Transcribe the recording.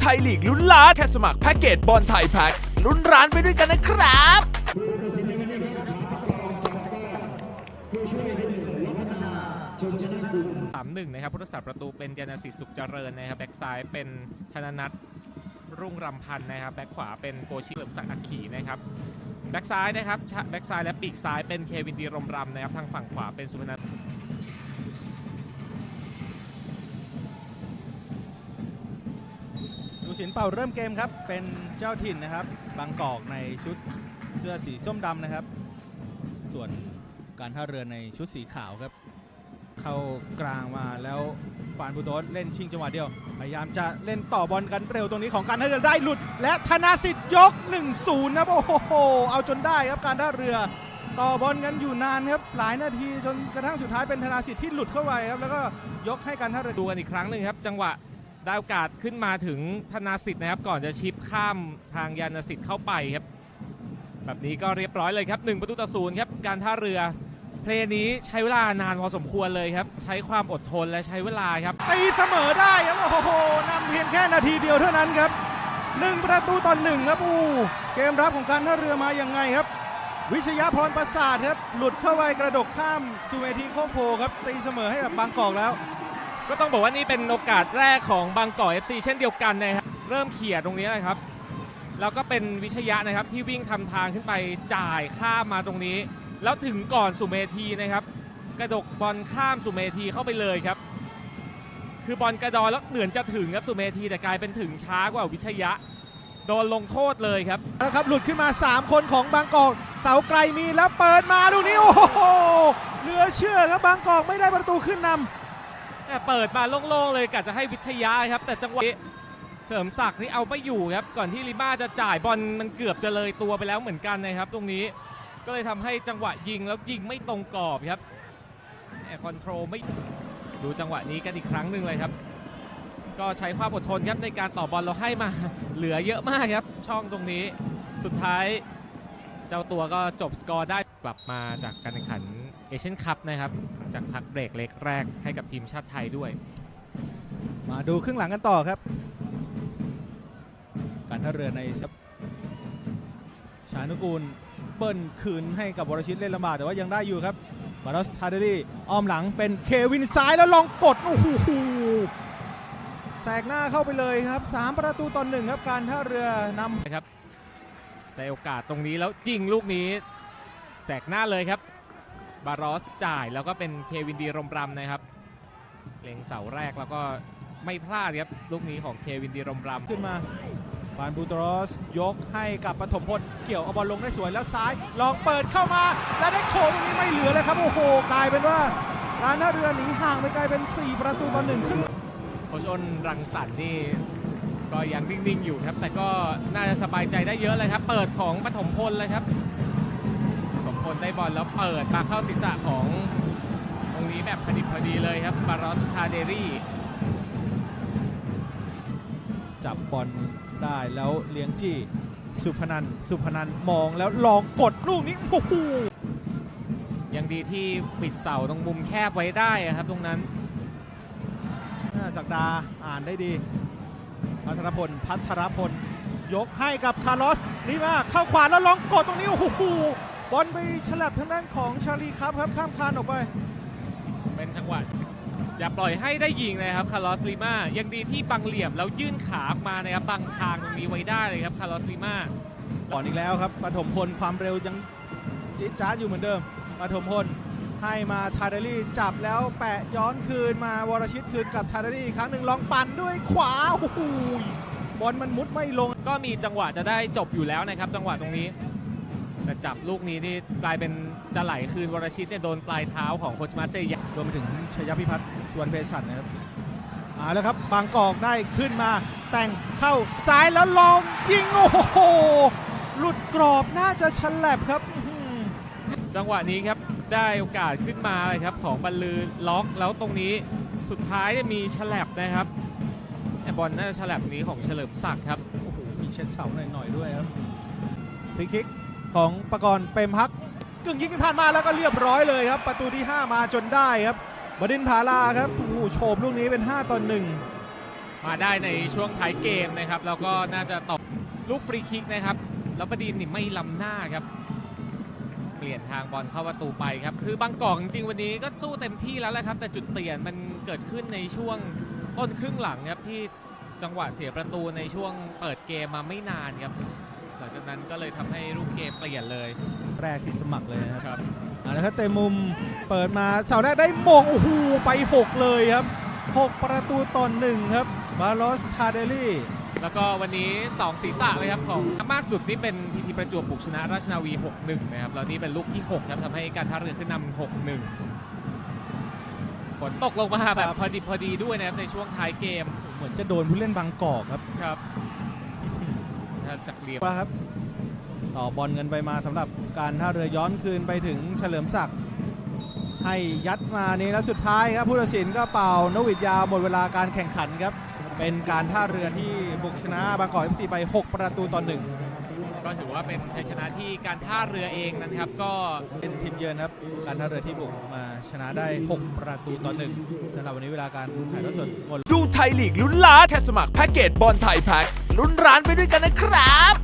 ไทยลีกลุ้นล้านแค่สมัครแพ็กเกจบอลไทยแพ็กลุ้นร้านไปด้วยกันนะครับ สามหนึ่งนะครับผู้รักษาประตูเป็นยานาสิทธิ์สุขเจริญนะครับ แบ็กซ้ายเป็นธนนัทรุ่งรำพันธ์นะครับ แบ็กขวาเป็นโกชิเหลิมศักอัคขีนะครับ แบ็กซ้ายนะครับชะแบ็กซ้ายและปีกซ้ายเป็นเควินดีรมรำนะครับ ทางฝั่งขวาเป็นสุพนัท ฉินเป่าเริ่มเกมครับ เป็นเจ้าถิ่นนะครับ บางกอกในชุดเสื้อสีส้มดำนะครับ ส่วนการท่าเรือในชุดสีขาวครับ เข้ากลางมาแล้วฟานบูโตสเล่นชิงจังหวะเดียว พยายามจะเล่นต่อบอลกันเร็วตรงนี้ของการท่าเรือได้หลุด และธนาสิทธิ์ยก 1-0นะครับโอ้โหเอาจนได้ครับการท่าเรือต่อบอลกันอยู่นานครับหลายนาทีจนกระทั่งสุดท้ายเป็นธนาสิทธิ์ที่หลุดเข้าไปครับแล้วก็ยกให้การท่าเรือดูกันอีกครั้งหนึ่งครับ จังหวะ ได้โอกาสขึ้นมาถึงธนาสิทธิ์นะครับ ก่อนจะชิปข้ามทางยานสิทธิ์เข้าไปครับ แบบนี้ก็เรียบร้อยเลยครับ1ประตูต่อศูนย์ครับการท่าเรือ เพลย์นี้ใช้เวลานานพอสมควรเลยครับ ใช้ความอดทนและใช้เวลาครับตีเสมอได้ครับโอ้โหนำเพียงแค่นาทีเดียวเท่านั้นครับหนึ่งประตูต่อหนึ่งครับอู้เกมรับของการท่าเรือมาอย่างไงครับ วิชยาพรประสาทครับหลุดเข้าไปกระดกข้ามสุเวทีโคโพครับตีเสมอให้กับบางกอกแล้ว ก็ต้องบอกว่านี่เป็นโอกาสแรกของบางกอก FC เช่นเดียวกันนะครับเริ่มเขี่ยตรงนี้เลยครับ แล้วก็เป็นวิชยะนะครับที่วิ่งทำทางขึ้นไปจ่ายข้ามมาตรงนี้ แล้วถึงก่อนสุเมธีนะครับ กระดกบอลข้ามสุเมธีเข้าไปเลยครับ คือบอลกระดอนแล้วเหมือนจะถึงครับสุเมธีแต่กลายเป็นถึงช้ากว่าวิชยะโดนลงโทษเลยครับนะครับ หลุดขึ้นมา 3 คนของบางกอก เสาไกลมีแล้วเปิดมาลูกนี้ โอ้โหเหลือเชื่อครับบางกอกไม่ได้ประตูขึ้นนำแต่ เปิดมาโล่งๆเลยกะจะให้วิทยาครับ แต่จังหวะเสริมศักดิ์นี่เอาไม่อยู่ครับ ก่อนที่ลิมาจะจ่ายบอลมันเกือบจะเลยตัวไปแล้วเหมือนกันนะครับ ตรงนี้ก็เลยทำให้จังหวะยิงแล้วยิงไม่ตรงกรอบครับแอบคอนโทรลไม่ดูจังหวะนี้กันอีกครั้งหนึ่งเลยครับ ก็ใช้ความอดทนครับในการต่อบอลเราให้มาเหลือเยอะมากครับ ช่องตรงนี้สุดท้าย เจ้าตัวก็จบสกอร์ได้กลับมาจากการแข่งขัน เอเชียนคัพนะครับ จากพักเบรกเล็กแรกให้กับทีมชาติไทยด้วย มาดูครึ่งหลังกันต่อครับ การท่าเรือในซับชานุกูลเบิ้ลคืนให้กับวรชิตเล่นลำบากแต่ว่ายังได้อยู่ครับบารอสทาเดรี่อ้อมหลังเป็นเควินซ้ายแล้วลองกดโอ้โหแสกหน้าเข้าไปเลยครับ 3 ประตูต่อหนึ่งครับการท่าเรือนำนะครับแต่โอกาสตรงนี้แล้วยิงลูกนี้ แสกหน้าเลยครับ บารอสจ่ายแล้วก็เป็นเควินดีรมรำนะครับ เล็งเสาแรกแล้วก็ไม่พลาดครับลูกนี้ของเควินดีรมรำขึ้นมาฟานบูตรอสยกให้กับปฐมพลเกี่ยวเอาบอลลงได้สวยแล้วซ้าย ลองเปิดเข้ามา แล้วได้โขงตรงนี้ไม่เหลือเลยครับ โอ้โห กลายเป็นว่าการท่าเรือหนีห่างไปกลายเป็น 4 ประตูต่อหนึ่งขึ้นโคชอ้นรังสรรค์นี่ก็ยังนิ่ง ๆ อยู่ครับ แต่ก็น่าจะสบายใจได้เยอะเลยครับ เปิดของปฐมพลเลยครับปฐมพล ได้บอลแล้วเปิดมาเข้าศีรษะของตรงนี้แบบพอดิบพอดีเลยครับบารอสทาเดรี่จับบอลได้แล้วเลี้ยงจี้สุพนันท์สุพนันท์มองแล้วลองกดลูกนี้โอ้โหยังดีที่ปิดเสาตรงมุมแคบไว้ได้อะครับตรงนั้นอ่าศักดาอ่านได้ดี พัทรพลพัทรพล ยกให้กับคาร์ลอสนี่มาเข้าขวาแล้วลองกดตรงนี้โอ้โห บอลไปฉลับทางด้านของชาลีครับครับข้ามคานออกไป เป็นจังหวะอย่าปล่อยให้ได้ยิงเลยครับคาร์ลอสลิมายังดีที่บังเหลี่ยมแล้วยื่นขาออกมานะครับบังทางตรงนี้ไว้ได้เลยครับคาร์ลอสลิมาก่อนอีกแล้วครับปฐมพลความเร็วยังจิ๊ดจ๊าดอยู่เหมือนเดิมปฐมพลให้มาทาเดลี่จับแล้วแปะย้อนคืนมาวรชิตคืนกับทาเดลี่อีกครั้งหนึ่งลองปั่นด้วยขวาโอ้โหบอลมันมุดไม่ลง ก็มีจังหวะจะได้จบอยู่แล้วนะครับ จังหวะตรงนี้แต่ จับลูกนี้นี่กลายเป็นจะไหลคืนวรชิตเนี่ยโดนปลายเท้าของโคชมาเซยะรวมไปถึงชยพิพัฒน์สวนเพสันนะครับเอาแล้วครับบางกอกได้ขึ้นมาแต่งเข้าซ้ายแล้วลองยิงโอ้โหหลุดกรอบน่าจะฉลับครับอื้อหือจังหวะนี้ครับได้โอกาสขึ้นมาเลยครับของบรรลือล็อกแล้วตรงนี้สุดท้ายเนี่ยมีฉลับนะครับแต่บอลน่าจะฉลับนี้ของเฉลิมศักดิ์ครับโอ้โหมีเช็ดเสาหน่อยๆด้วยครับฟรีคิก ของประกรณ์เปรมพักกึ่งยิงผ่านมาแล้วก็เรียบร้อยเลยครับ ประตูที่ 5 มาจนได้ครับบดินทร์ผาลาครับโอ้โหโฉบลูกนี้เป็น 5ต่อ1มาได้ในช่วงท้ายเกมนะครับ แล้วก็น่าจะตบลูกฟรีคิกนะครับ แล้วประดินนี่ไม่ล้ำหน้าครับ เปลี่ยนทางบอลเข้าประตูไปครับ คือบางกอกจริงวันนี้ก็สู้เต็มที่แล้วแหละครับ แต่จุดเปลี่ยนมันเกิดขึ้นในช่วงต้นครึ่งหลังครับที่จังหวะเสียประตูในช่วงเปิดเกมมาไม่นานครับ จากนั้นก็เลยทำให้รูปเกมเปลี่ยนเลย แรกที่สมัครเลยนะครับครับเอาละครับเตะมุมเปิดมาเสาแรกได้มงโอ้โหไป 6 เลยครับ 6 ประตูต่อหนึ่งครับบาโลสทาเดลี่แล้วก็วันนี้ 2 ศีรษะเลยครับ ของมากสุดนี่เป็นพีทีประจวบบุกชนะราชนาวี 6-1 นะครับ แล้วนี่เป็นลูกที่ 6 ครับทำให้การท่าเรือขึ้นนำ6-1 ฝนตกลงมาแบบพอดีพอดีด้วยนะครับ ในช่วงท้ายเกม เหมือนจะโดนผู้เล่นบางกอกครับครับ จากเหลี่ยมว่าครับ ต่อบอลเงินไปมาสำหรับการท่าเรือย้อนคืนไปถึงเฉลิมศักดิ์ให้ยัดมานี้แล้วสุดท้ายครับผู้ตัดสินก็เป่านกหวิดยาวหมดเวลาการแข่งขันครับ เป็นการท่าเรือที่บุกชนะบางกอกเอฟซีไป 6 ประตูต่อหนึ่ง ก็ถือว่าเป็นชัยชนะที่การท่าเรือเองนะครับ ก็เป็นทีมเยือนครับการท่าเรือที่บุกมาชนะได้ 6 ประตูต่อหนึ่งสำหรับวันนี้เวลาการถ่ายทอดสดหมดดูไทยลีกลุ้นล้านแค่สมัครแพ็กเกจบอลไทยแพ็กลุ้นร้านไปด้วยกันนะครับ